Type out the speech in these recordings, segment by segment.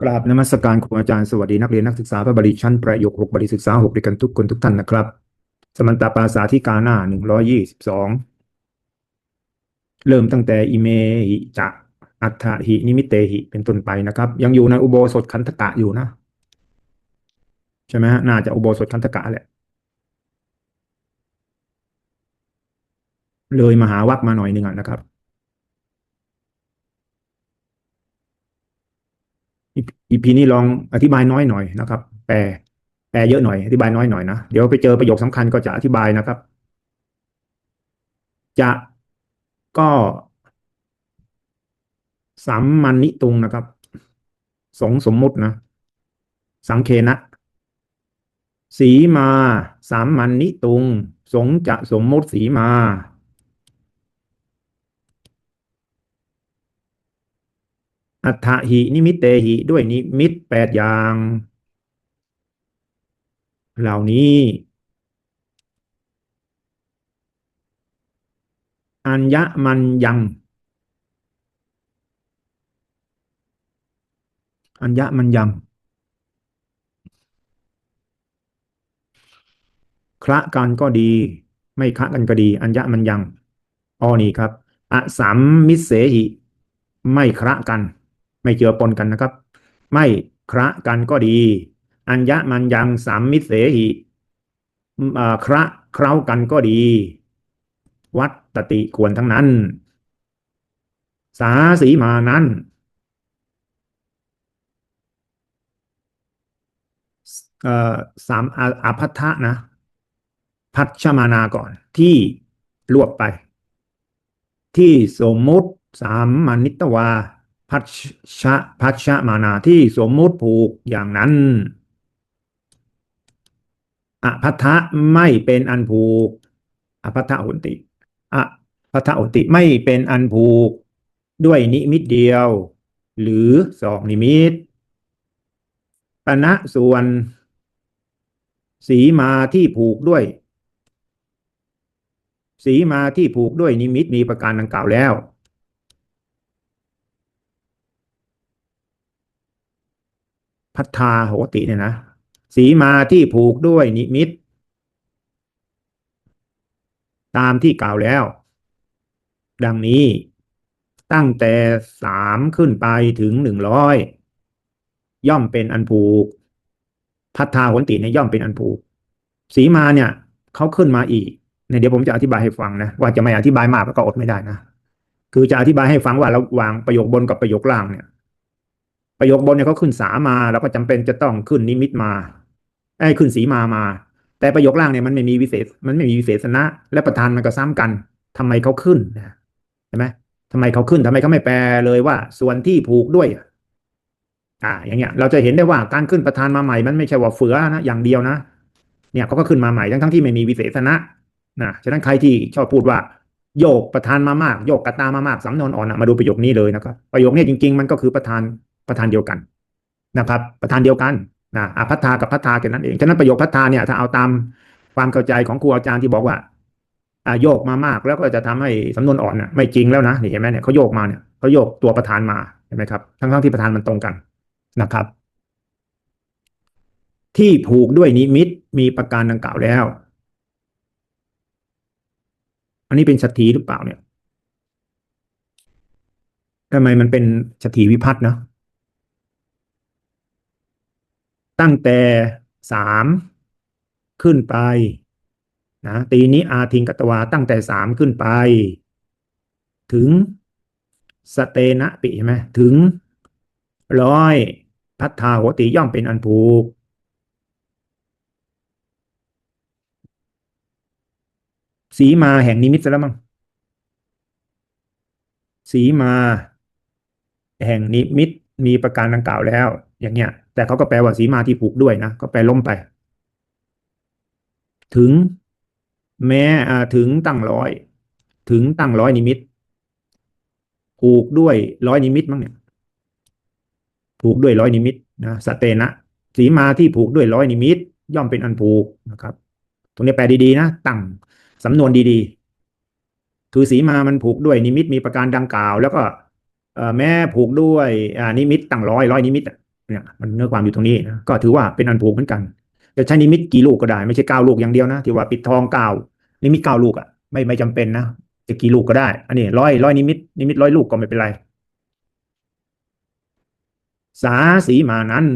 กราบนมัสการครูอาจารย์สวัสดีนักเรียนนักศึกษาพระบริชั้นประโยคหกบริศึกษาหกด้วยกันทุกคนทุกท่านนะครับ สมันตาปาสาธิกาหน้าหนึ่งร้อยยี่สิบสองเริ่มตั้งแต่อิเมหิจะอัฏฐหินิมิเตหิเป็นต้นไปนะครับ ยังอยู่ในอุโบสถคันธกะอยู่นะ ใช่ไหมฮะน่าจะอุโบสถคันธกะแหละ เลยมหาวัคมาหน่อยหนึ่งอะนะครับ อีพีนี้ลองอธิบายน้อยหน่อยนะครับ แปลแปลเยอะหน่อยอธิบายน้อยหน่อยนะเดี๋ยวไปเจอประโยคสำคัญก็จะอธิบายนะครับ จะก็สัมมันนิตุงนะครับ สงสมมุตินะ สังเคนะ สีมาสามมันนิตุง สงจะสมมุติสีมา อัฏฐหินิมิตเตหิด้วยนิมิตแปดอย่าง เหล่านี้อัญญมันยังอัญญมันยังคละกันก็ดี ไม่คละกันก็ดี อัญญมันยังอ๋อนี่ครับอสัมมิเสหิ ไม่คละกัน ไม่เจือปนกันนะครับ ไม่คละกันก็ดี อัญญมันยังสามมิเสหิคละเคล้ากันก็ดี วัตตติควรทั้งนั้น สาสีมานั้น สามอาอาพัทธะนะ พัชมานาก่อนที่รวบไป ที่สมมุติสามมานิตวา พัชชะพัชมานาที่สมมุติผูกอย่างนั้นอภัทะไม่เป็นอันผูกอภัทะหุนติอภัทะหุนติไม่เป็นอันผูก ด้วยนิมิตเดียว หรือสองนิมิตปณะส่วน สีมาที่ผูกด้วย สีมาที่ผูกด้วยนิมิตมีประการดังกล่าวแล้ว พัทธาโหติเนี่ยนะสีมาที่ผูกด้วยนิมิต ตามที่กล่าวแล้ว ดังนี้ตั้งแต่สามขึ้นไปถึงหนึ่งร้อยย่อมเป็นอันผูก พัทธาโหติเนี่ยย่อมเป็นอันผูก สีมาเนี่ยเขาขึ้นมาอีกเนี่ยเดี๋ยวผมจะอธิบายให้ฟังนะว่าจะไม่อธิบายมากก็อดไม่ได้นะคือจะอธิบายให้ฟังว่าเระหว่างประโยคบนกับประโยคล่างเนี่ย ประโยคบนเนี่ยเขาขึ้นสามาแล้วก็จำเป็นจะต้องขึ้นนิมิตมาไอ้ขึ้นสีมามา แต่ประโยคล่างเนี่ยมันไม่มีวิเศษ มันไม่มีวิเศษณะและประธานมันก็ซ้ำกันทำไมเขาขึ้นนะใช่ไหมทำไมเขาขึ้นทำไมเขาไม่แปลเลยว่า ส่วนที่ผูกด้วยอ่า อย่างเงี้ย เราจะเห็นได้ว่าการขึ้นประธานมาใหม่ มันไม่ใช่ว่าเฟือนะอย่างเดียวนะเนี่ยเขาก็ขึ้นมาใหม่ทั้งทั้งที่ไม่มีวิเศษณะนะฉะนั้นใครที่ชอบพูดว่า โยกประธานมามาก โยกกระตามามากสำนวนอ่อนนะมาดูประโยคนี้เลยนะครับประโยคนี้จริง ๆ มันก็คือประธาน ประธานเดียวกันนะครับ ประธานเดียวกันนะอาพัฒนากับพัฒนาแค่นั้นเองฉะนั้นประโยคพัฒนาเนี่ยถ้าเอาตามความเข้าใจของครูอาจารย์ที่บอกว่าโยกมามากแล้วก็จะทำให้สำนวนอ่อนน่ะไม่จริงแล้วนะนี่เห็นไหมเนี่ยเขาโยกมาเนี่ยเขาโยกตัวประธานมาเห็นไหมครับทั้งทั้งที่ประธานมันตรงกันนะครับ ที่ผูกด้วยนิมิตมีประการดังกล่าวแล้ว อันนี้เป็นสถีหรือเปล่าเนี่ยทำไมมันเป็นสถีวิพัฒน์เนาะ ตั้งแต่สามขึ้นไปนะตีนี้อาทิงกัตวาตั้งแต่สามขึ้นไป ถึงสเตนะปิใช่ไหมถึงร้อยพัฒนาโหติย่อมเป็นอันผูก สีมาแห่งนิมิตซะแล้วมั้งสีมาแห่งนิมิตมีประการดังกล่าวแล้ว อย่างเงี้ย แต่เขาก็แปลว่าสีมาที่ผูกด้วยนะก็แปลล้มไป ถึงแม้อ่าถึงตั้งร้อย ถึงตั้งร้อยนิมิต ผูกด้วยร้อยนิมิตมั้งเนี่ย ผูกด้วยร้อยนิมิตนะสเตนะสีมาที่ผูกด้วยร้อยนิมิต ย่อมเป็นอันผูกนะครับ ตรงนี้แปลดีๆนะตั้งสำนวนดีๆ คือสีมามันผูกด้วยนิมิตมีประการดังกล่าว แล้วก็แม้ผูกด้วยนิมิตตั้งร้อยร้อยนิมิต เนี่ยมันเนื้อความอยู่ตรงนี้นะก็ถือว่าเป็นอันผูกเหมือนกันจะใช้นิมิตกี่ลูกก็ได้ไม่ใช่เก้าลูกอย่างเดียวนะที่ว่าปิดทองเก้านิมิตเก้าลูกอะไม่ไม่จำเป็นนะจะกี่ลูกก็ได้ อันนี้ร้อยร้อยนิมิตนิมิตร้อยลูกก็ไม่เป็นไร สาสีมานั้น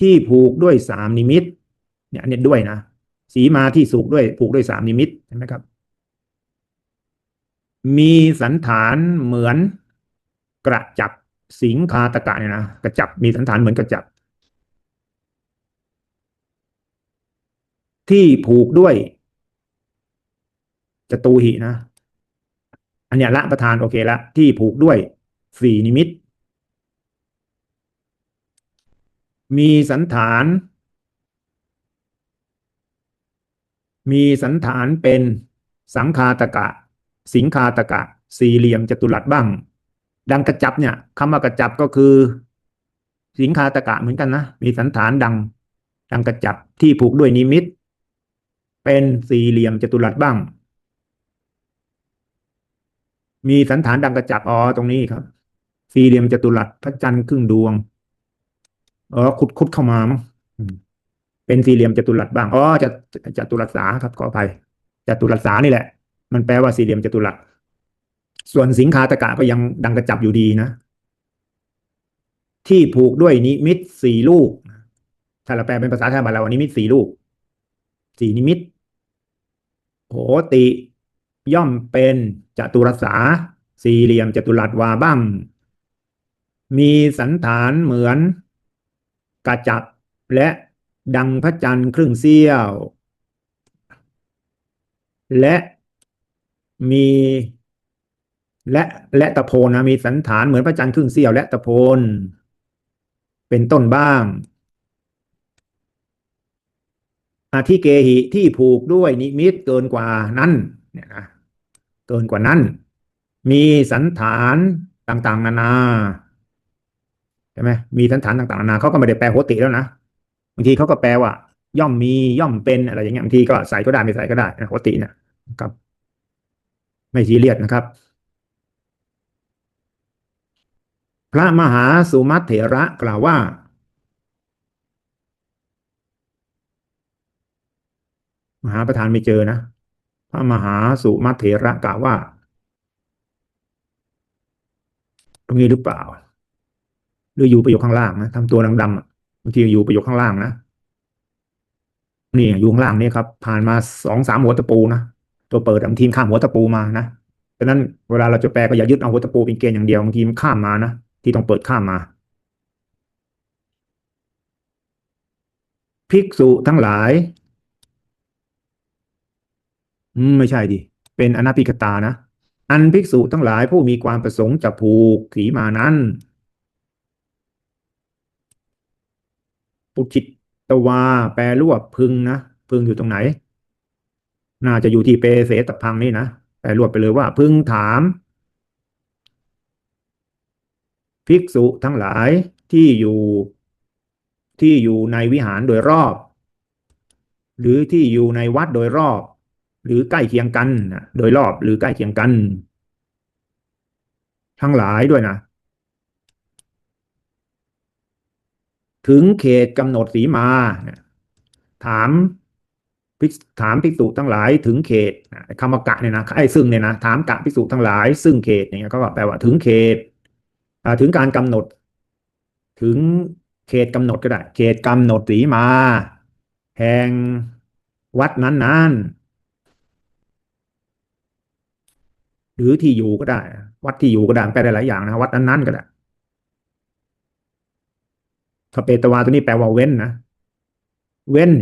ที่ผูกด้วยสามนิมิต เนี่ยอันนี้ด้วยนะสีมาที่สูกด้วยผูกด้วยสามนิมิตเห็นไหมครับ มีสันฐานเหมือน กระจับสิงคาตะกะเนี่ยนะกระจับมีสันฐานเหมือนกระจับ ที่ผูกด้วยจตูหินะ อันเนี้ยละประธานโอเคละ ที่ผูกด้วยสี่นิมิต มีสันฐาน มีสันฐานเป็นสังคาตกะ สิงคาตกะ สี่เหลี่ยมจัตุรัสบ้าง ดังกระจับเนี่ยคำว่ากระจับก็คือ สิงคาตะกะเหมือนกันนะ มีสันฐานดัง ดังกระจับที่ผูกด้วยนิมิต เป็นสี่เหลี่ยมจัตุรัสบ้าง มีสันฐานดังกระจับอ๋อตรงนี้ครับ สี่เหลี่ยมจัตุรัสพระจันทร์ครึ่งดวงอ๋อขุดขุดเข้ามามั้งเป็นสี่เหลี่ยมจัตุรัสบ้างอ๋อจะจัตุรัสสาครับขออภัยจัตุรัสสานี่แหละ มันแปลว่าสี่เหลี่ยมจัตุรัส ส่วนสิงคาตกะก็ยังดังกระจับอยู่ดีนะ ที่ผูกด้วยนิมิตสี่ลูกถ้าเราแปลเป็นภาษาไทยบ้าเรานิมิตสี่ลูกสี่นิมิตโหติย่อมเป็นจตุรสาสี่เหลี่ยมจตุรัสวาบ้าง มีสันฐานเหมือนกระจับและดังพระจันทร์ครึ่งเสี้ยว และมี และและตะโพนนะมีสันฐานเหมือนพระจันทร์ครึ่งเสี้ยวและตะโพนเป็นต้นบ้างอาทิเกหิที่ผูกด้วยนิมิตเกินกว่านั้นเนี่ยนะเกินกว่านั้น มีสันฐานต่าง ๆ นานาใช่ไหมมีสันฐานต่าง ๆ นานาเขาก็ไม่ได้แปลโหติแล้วนะบางทีเขาก็แปลว่า ย่อมมีย่อมเป็นอะไรอย่างเงี้ยบางทีก็ใส่ก็ได้ไม่ใส่ก็ได้นะโหติเนี่ยนะครับ ไม่ซีเรียสนะครับ พระมหาสุมัตเถระกล่าวว่า มหาประธานไม่เจอนะ พระมหาสุมัตเถระกล่าวว่า ตรงนี้หรือเปล่า หรืออยู่ประโยคข้างล่างนะทำตัวดำๆบางทีอยู่ประโยคข้างล่างนะนี่อยู่ข้างล่างนี่ครับ ผ่านมาสองสามหัวตะปูนะตัวเปิดบางทีข้ามหัวตะปูมานะฉะนั้นเวลาเราจะแปลก็อย่ายึดเอาหัวตะปูเป็นเกณฑ์อย่างเดียวบางทีมันข้ามมานะ ที่ต้องเปิดข้ามมาภิกษุทั้งหลายอืมไม่ใช่ดิ เป็นอนาปิกตานะ อันภิกษุทั้งหลายผู้มีความประสงค์จะผูกขีมานั้นปุจิตตวา แปลรวบพึงนะ พึงอยู่ตรงไหน น่าจะอยู่ที่เปเสตพังนี่นะ แปลรวบไปเลยว่า พึงถาม ภิกษุทั้งหลายที่อยู่ที่อยู่ในวิหารโดยรอบ หรือที่อยู่ในวัดโดยรอบ หรือใกล้เคียงกันโดยรอบหรือใกล้เคียงกัน ทั้งหลายด้วยนะ ถึงเขตกำหนดสีมาถามภิกษุถามภิกษุทั้งหลายถึงเขตคำว่ากะเนี่ยนะไอ้ซึ่งเนี่ยนะถามกะภิกษุทั้งหลาย ซึ่งเขตเนี่ยก็แปลว่าถึงเขต ถึงการกำหนด ถึงเขตกำหนดก็ได้ เขตกำหนดสีมา แห่งวัดนั้นๆ หรือที่อยู่ก็ได้ วัดที่อยู่ก็ได้แปลได้หลายอย่างนะวัดนั้นๆก็ได้สเปตวาตัวนี้แปลว่าเว้นนะ เว้น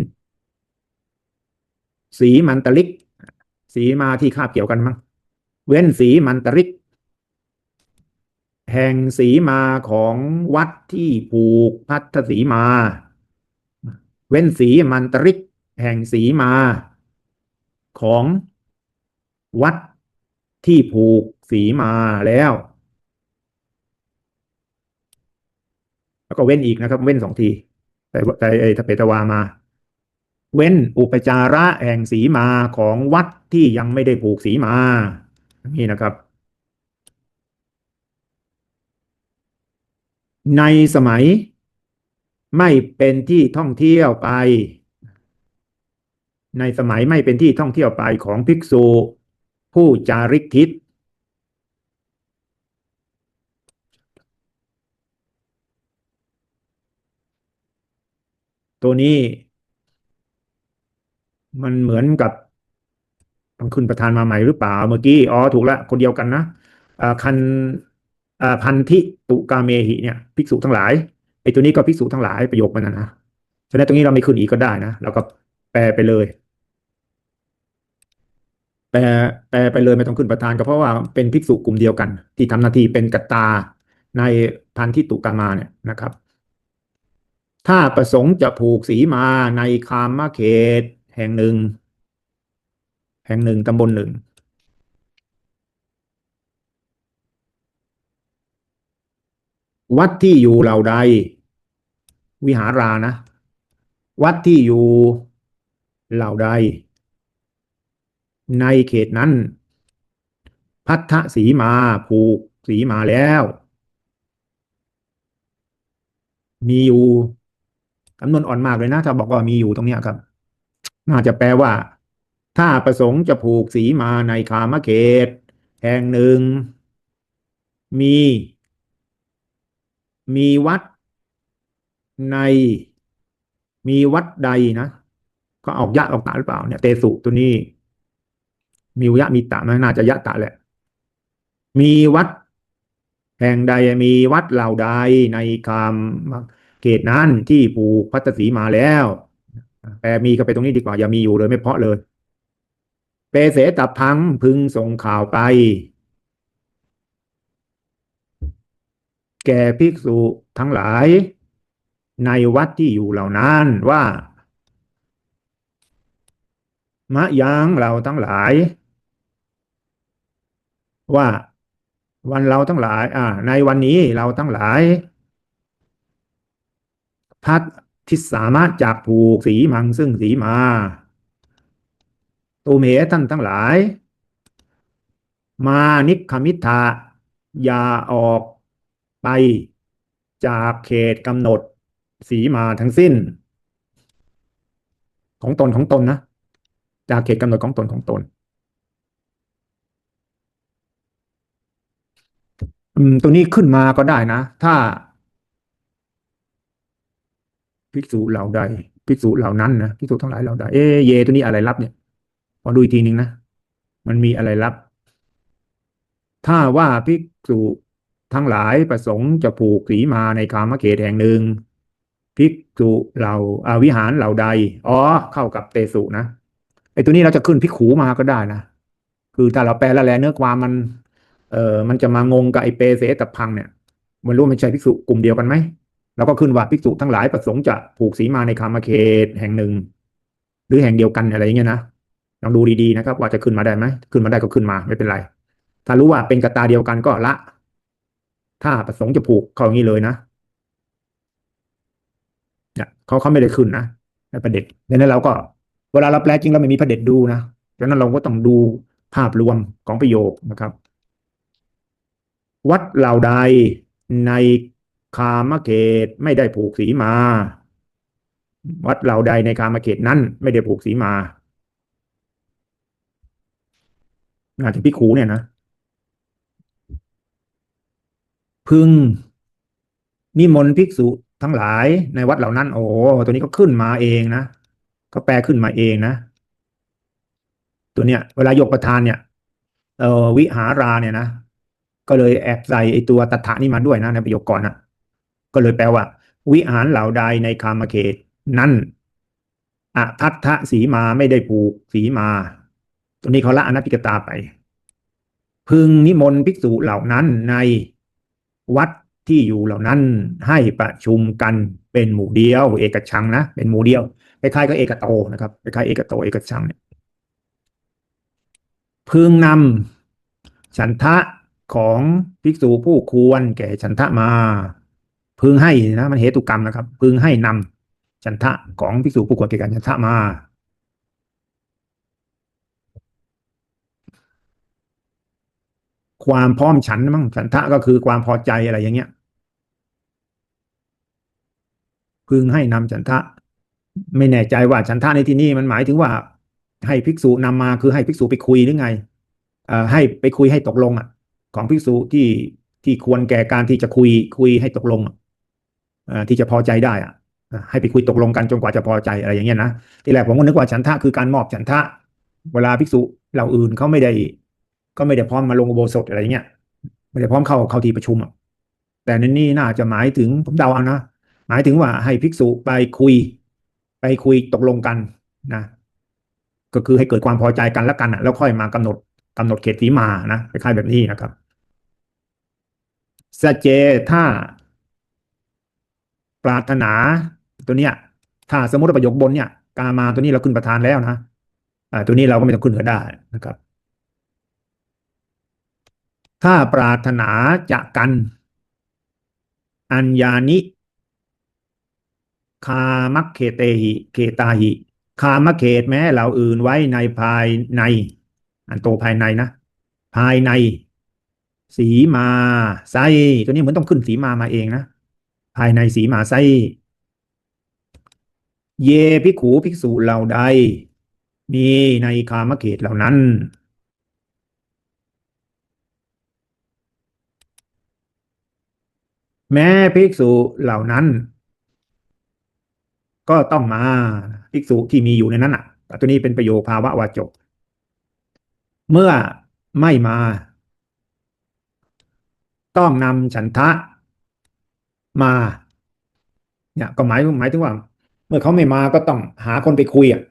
สีมันตลิก สีมาที่คาบเกี่ยวกันมั้ง เว้นสีมันตริก แห่งสีมาของวัดที่ผูกพัทธสีมา เว้นสีมันตริก แห่งสีมา ของวัดที่ผูกสีมาแล้ว แล้วก็เว้นอีกนะครับ เว้นสองที แต่แต่ไอ้ทเปตวามา เว้นอุปจาระแห่งสีมาของวัดที่ยังไม่ได้ผูกสีมานี่นะครับ ในสมัยไม่เป็นที่ท่องเที่ยวไป ในสมัยไม่เป็นที่ท่องเที่ยวไปของภิกษุ ผู้จาริกทิศตัวนี้ มันเหมือนกับต้องขึ้นประธานมาใหม่หรือเปล่าเมื่อกี้ อ๋อ ถูกแล้ว คนเดียวกันนะคัน พันธิตุกาเมหิเนี่ยภิกษุทั้งหลายไอ้ตัวนี้ก็ภิกษุทั้งหลายประโยคมันนะนะฉะนั้นตรงนี้เราไม่ขึ้นอีกก็ได้นะเราก็แปลไปเลยแปลแปลไปเลยไม่ต้องขึ้นประธานก็เพราะว่าเป็นภิกษุกลุ่มเดียวกัน ที่ทำหน้าที่เป็นกัตตาในพันธิตุกามาเนี่ยนะครับ ถ้าประสงค์จะผูกสีมาในคามาเขต แห่งหนึ่ง แห่งหนึ่งตำบลหนึ่ง วัดที่อยู่เหล่าใด วิหารานะ วัดที่อยู่เหล่าใด ในเขตนั้น พัทธสีมาผูกสีมาแล้ว มีอยู่จำนวนอ่อนมากเลยนะ ถ้าบอกว่ามีอยู่ตรงนี้ครับ น่าจะแปลว่า ถ้าประสงค์จะผูกสีมาในคามเขต แห่งหนึ่ง มี มีวัดในมีวัดใดนะ ก็ออกยะออกตาหรือเปล่าเนี่ยเตสุตัวนี้ มียะมีตะมันน่าจะยะตะแหละ มีวัด แห่งใดมีวัดเหล่าใดในคามเขตนั้นที่ผูกพัตสีมาแล้วแปลมีก็ไปตรงนี้ดีกว่า อย่ามีอยู่เลยไม่เพาะเลย เปเสตับพังพึงส่งข่าวไป แก่ภิกษุทั้งหลาย ในวัดที่อยู่เหล่านั้นว่ามะยังเราทั้งหลาย ว่าวันเราทั้งหลาย อ่า ในวันนี้เราทั้งหลาย พัดที่สามารถจากผูกสีมังซึ่งสีมาตูเมท่านทั้งหลาย มานิคมิทาอย่าออก ไปจากเขตกำหนดสีมาทั้งสิ้น ของตนของตนนะ จากเขตกำหนดของตนของตนตัวนี้ขึ้นมาก็ได้นะ ถ้าภิกษุเหล่าใดภิกษุเหล่านั้นนะภิกษุทั้งหลายเหล่าใดเอะเยตัวนี้อะไรรับเนี่ยขอดูอีกทีหนึ่งนะ มันมีอะไรรับ ถ้าว่าภิกษุ ทั้งหลายประสงค์จะผูกสีมาในคามเขตแห่งหนึ่งภิกษุเหล่าอาวิหารเหล่าใด อ๋อ เข้ากับเตสุนะไอ้ตัวนี้เราจะขึ้นภิกขูมาก็ได้นะ คือถ้าเราแปลละแลเนื้อความมัน เอ่อมันจะมางงกับไอเปเสตพังเนี่ย มันรู้มันใช่ภิกษุกลุ่มเดียวกันไหมเราก็ขึ้นว่าภิกษุทั้งหลายประสงค์จะผูกสีมาในคามเขตแห่งหนึ่ง หรือแห่งเดียวกันอะไรอย่างเงี้ยนะลองดูดีๆนะครับ ว่าจะขึ้นมาได้ไหมขึ้นมาได้ก็ขึ้นมาไม่เป็นไร ถ้ารู้ว่าเป็นกตาเดียวกันก็ละ ถ้าประสงค์จะผูกเขาอย่างนี้เลยนะเนี่ยเขาเขาไม่ได้ขึ้นนะในประเด็จดังนั้นเราก็เวลาเราแปลจริงเราไม่มีประเด็จดูนะดังนั้นเราก็ต้องดูภาพรวมของประโยคนะครับ วัดเหล่าใดในคามเขตไม่ได้ผูกสีมา วัดเหล่าใดในคามเขตนั้น ไม่ได้ผูกสีมาอาจจะพิคูเนี่ยนะ พึงนิมนต์ภิกษุทั้งหลายในวัดเหล่านั้น โอ้ตัวนี้ก็ขึ้นมาเองนะก็แปลขึ้นมาเองนะ ตัวเนี้ย เวลายกประธานเนี่ยเออวิหาราเนี่ยนะก็เลยแอบใส่ไอตัวตัถานี่มาด้วยนะในประโยคก่อนนะก็เลยแปลว่า วิหารเหล่าใดในคามเขต นั้นอพัทธสีมาไม่ได้ผูกสีมา ตัวนี้เขาละอนัตติกตาไป พึงนิมนต์ภิกษุเหล่านั้นใน วัดที่อยู่เหล่านั้นให้ประชุมกันเป็นหมู่เดียว เอกชังนะเป็นหมู่เดียวคล้ายๆกับเอกโตนะครับคล้ายๆเอกโตเอกชังเนี่ยพึงนำฉันทะของภิกษุผู้ควรแก่ฉันทะมา พึงให้นะมันเหตุกรรมนะครับ พึงให้นำฉันทะของภิกษุผู้ควรแก่การฉันทะมา ความพร้อมฉันมั้งฉันทะก็คือความพอใจอะไรอย่างเงี้ย พึงให้นำฉันทะ ไม่แน่ใจว่าฉันทะในที่นี้มันหมายถึงว่า ให้ภิกษุนำมาคือให้ภิกษุไปคุยหรือไงเอ่อให้ไปคุยให้ตกลงอะ ของภิกษุที่ที่ควรแก่การที่จะคุยคุยให้ตกลงอะเอ่อที่จะพอใจได้อะให้ไปคุยตกลงกันจนกว่าจะพอใจอะไรอย่างเงี้ยนะทีแรกผมก็นึกว่าฉันทะคือการมอบฉันทะ เวลาภิกษุเหล่าอื่นเขาไม่ได้ ก็ไม่ได้พร้อมมาลงอุโบสถอะไรเงี้ยไม่ได้พร้อมเข้าเข้าที่ประชุมอะแต่นนี่น่าจะหมายถึงผมเดาเอานะหมายถึงว่าให้ภิกษุไปคุย ไปคุยตกลงกันนะก็คือให้เกิดความพอใจกันแล้วกันอะ แล้วค่อยมากำหนดกำหนดเขตสีมานะคล้ายๆแบบนี้นะครับสเจถ้า ปรารถนาตัวเนี้ย ถ้าสมมติว่าประโยคบนเนี่ย กามาตัวนี้เราขึ้นประธานแล้วนะอ่าตัวนี้เราก็ไม่ต้องขึ้นเหนือได้นะครับ ถ้าปรารถนาจะกัน อัญญานิ คามัคเคเตหิเคตาหิ คามเขตแม้เราอื่นไว้ในภายใน อันโตภายในนะ ภายใน สีมาไซตัวนี้เหมือนต้องขึ้นสีมามาเองนะ ภายในสีมาไซเยภิกขูภิกษุเหล่าใด มีในคามเขตเหล่านั้น แม้ภิกษุเหล่านั้น ก็ต้องมาภิกษุที่มีอยู่ในนั้นอะแต่ตัวนี้เป็นประโยคภาวะวาจก เมื่อไม่มา ต้องนำฉันทะมา เนี่ยก็หมายหมายถึงว่า เมื่อเขาไม่มาก็ต้องหาคนไปคุยอะ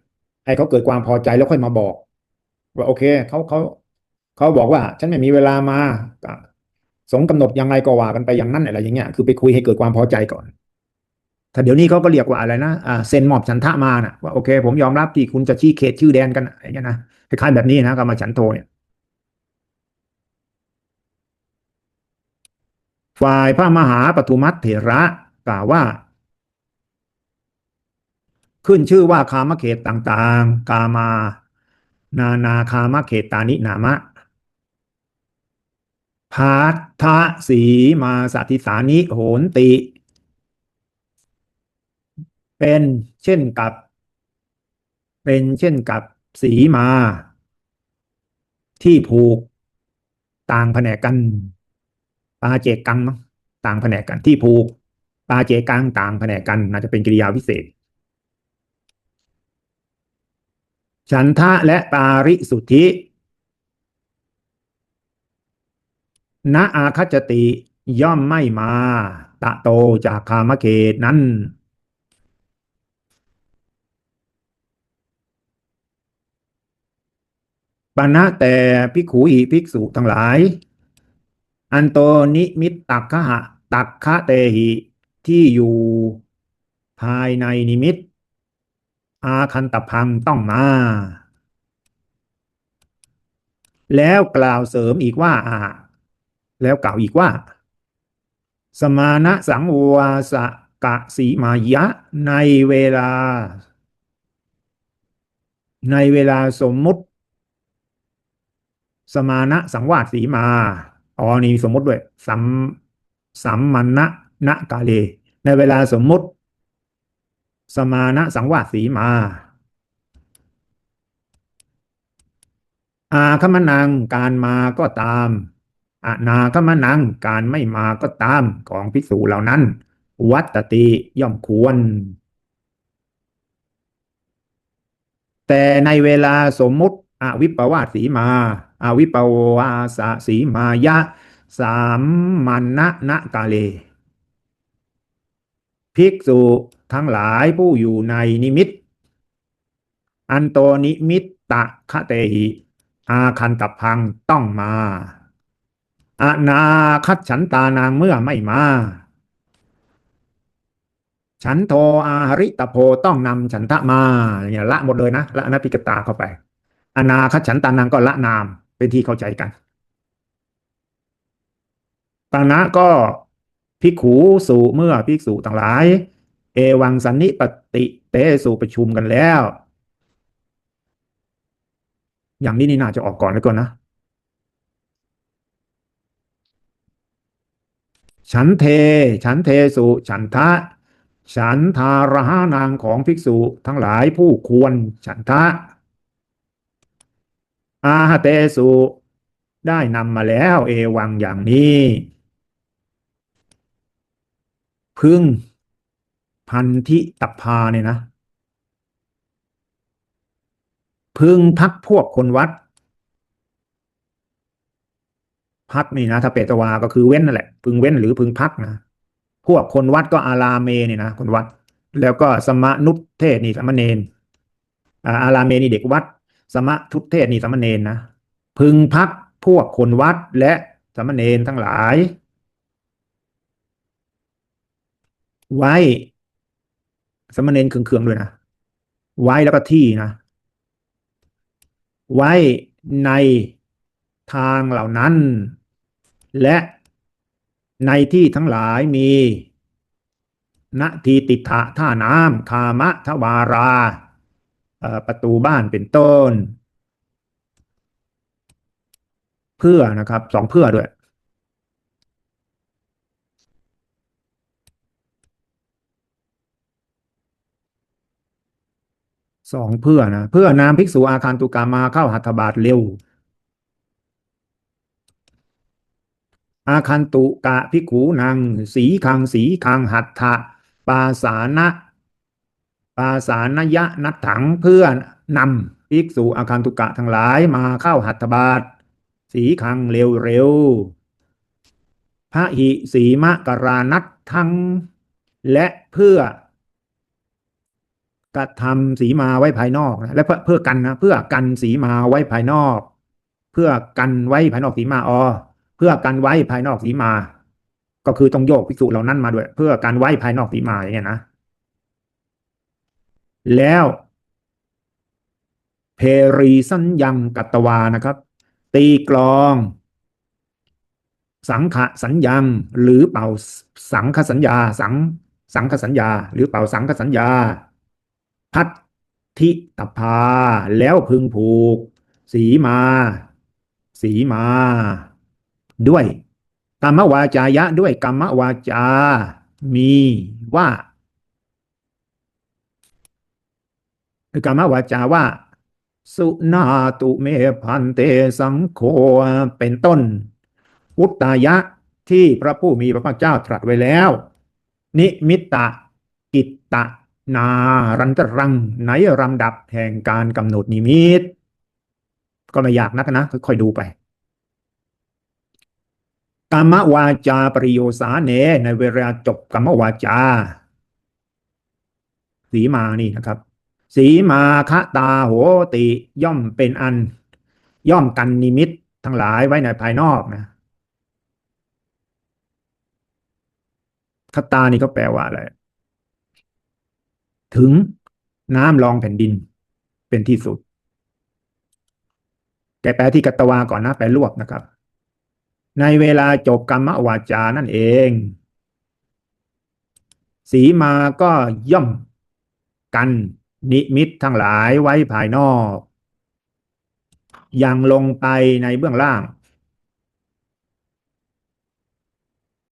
ให้เขาเกิดความพอใจแล้วค่อยมาบอก ว่าโอเคเขาเขาเขาบอกว่า ฉันไม่มีเวลามา สงกำหนดยังไงก็ว่ากันไปอย่างนั้นอะไรอย่างเงี้ยคือไปคุยให้เกิดความพอใจก่อน ถ้าเดี๋ยวนี้เขาก็เรียกว่าอะไรนะอ่าเซ็นมอบฉันทะมาน่ะว่าโอเค ผมยอมรับที่คุณจะชี้เขตชื่อแดนกันอะไรอย่างเงี้ยนะคล้ายๆแบบนี้นะก็มฉันโทเนี่ยฝ่ายพระมหาปทุมัตเถระกล่าวว่า ขึ้นชื่อว่าคามเขตต่างๆ กามา นานาคามเขตตานินามะ พาทะสีมาสัติสานิโหนติ เป็นเช่นกับ เป็นเช่นกับสีมา ที่ผูกต่างแผนกกันปาเจกังมั้งต่างแผนกกันที่ผูกปาเจกังต่างแผนกกันน่าจะเป็นกริยาวิเศษ ฉันทะและปาริสุทธิ ณอาคัจจติย่อมไม่มา ตะโตจากคามเขตนั้น ปณะแต่ภิกขุอีภิกษุทั้งหลาย อันโตนิมิตตักขะตักขะเตหิที่อยู่ภายในนิมิต อาคันตพังต้องมา แล้วกล่าวเสริมอีกว่าอ่า แล้วกล่าวอีกว่า สมานะสังวาสกะสีมายะในเวลา ในเวลาสมมุติ สมานะสังวาสสีมาอ๋อนี่สมมุติด้วยสัมสัมมันนะนะกาเล ในเวลาสมมุติ สมานะสังวาสสีมา อาคมนังการมาก็ตาม อนาคมนังการไม่มาก็ตามของภิกษุเหล่านั้น วัตติย่อมควร แต่ในเวลาสมมุติอวิปวาสสีมาอาวิปวาสสีมายะ สามมันนะนะกาเล ภิกษุทั้งหลายผู้อยู่ในนิมิต อันโตนิมิตตะคะเตหิ อาคันตพังต้องมา อนาคัดฉันตานางเมื่อไม่มา ฉันโทอาหริตโพต้องนำฉันทะมาอย่างเงี้ยละหมดเลยนะละอนาปิกตาเข้าไป อนาคัดฉันตานางก็ละนามเป็นที่เข้าใจกันปานะก็ภิกขูสู่เมื่อภิกษุต่างหลาย เอวังสันนิปติเตสู่ประชุมกันแล้ว อย่างนี้นี่น่าจะออกก่อนแล้วก่อนนะ ฉันเท ฉันเทสุฉันทะ ฉันทาระหานางของภิกษุทั้งหลายผู้ควรฉันทะ อาหเตสุได้นำมาแล้วเอวังอย่างนี้ พึ่งพันธิตัพพาเนี่ยนะ พึงพักพวกคนวัด พักนี่นะถ้าเปตวา ก็คือเว้นนั่นแหละ พึงเว้นหรือพึงพักนะพวกคนวัดก็อาราเมนี่นะคนวัด แล้วก็สมนุเทศนี่สามเณรอาอาราเมนี่เด็กวัด สมทุเทศนี่สามเณรนะพึงพักพวกคนวัดและสามเณรทั้งหลาย ไว้สามเณรเคืองๆด้วยนะไว้แล้วก็ที่นะ ไว้ในทางเหล่านั้น และในที่ทั้งหลายมีณทีติถะท่าน้ำคามะทวารา ประตูบ้านเป็นต้น เพื่อนะครับสองเพื่อด้วย สองเพื่อนะ เพื่อนามภิกษุอาคารตุกามาเข้าหัตถบาทเร็ว อาคันตุกะภิกขุนัง สีคังสีคังหัตถะปาสานะปาสานยะนัตถังเพื่อนำภิกษุอาคันตุกะทั้งหลายมาเข้าหัตถบาทสีคังเร็วเร็วพระหิสีมะกรานัตทั้ง และเพื่อกระทำสีมาไว้ภายนอกนะและเพื่อเพื่อกันนะเพื่อกันสีมาไว้ภายนอก เพื่อกันไว้ภายนอกสีมาออ พื่อกันไว้ภายนอกสีมา ก็คือต้องโยกภิกษุเหล่านั้นมาด้วย เพื่อกันไว้ภายนอกสีมาอย่างเงี้ยนะ แล้วเพรีสัญญังกัตวานะครับ ตีกลอง สังขสัญญัง หรือเป่าสังขสัญญา สังสังขสัญญา หรือเป่าสังขสัญญา พัทธิตภา แล้วพึงผูก สีมา สีมา ด้วยกรรมวาจายะด้วยกรรมวาจา มีว่ากรรมวาจาว่า สุนาตุเมพันเตสังโฆเป็นต้นอุตตายะที่พระผู้มีพระภาคเจ้าตรัสไว้แล้ว นิมิตตะกิตตะนารันตรังในลำดับแห่งการกำหนดนิมิต ก็ไม่ยากนักนะ ค่อยๆดูไป กรรมวาจาปริโยสาเน ในเวลาจบกรรมวาจา สีมานี่นะครับ สีมาคะตาโหติย่อมเป็นอัน ย่อมกันนิมิตทั้งหลายไว้ในภายนอกนะคตานี่ก็แปลว่าอะไร ถึงน้ำรองแผ่นดินเป็นที่สุดแกแปลที่กัตตวาก่อนนะแปลรวบนะครับ ในเวลาจบกรรมวาจานั่นเอง สีมาก็ย่อมกันนิมิตทั้งหลายไว้ภายนอก ยังลงไปในเบื้องล่าง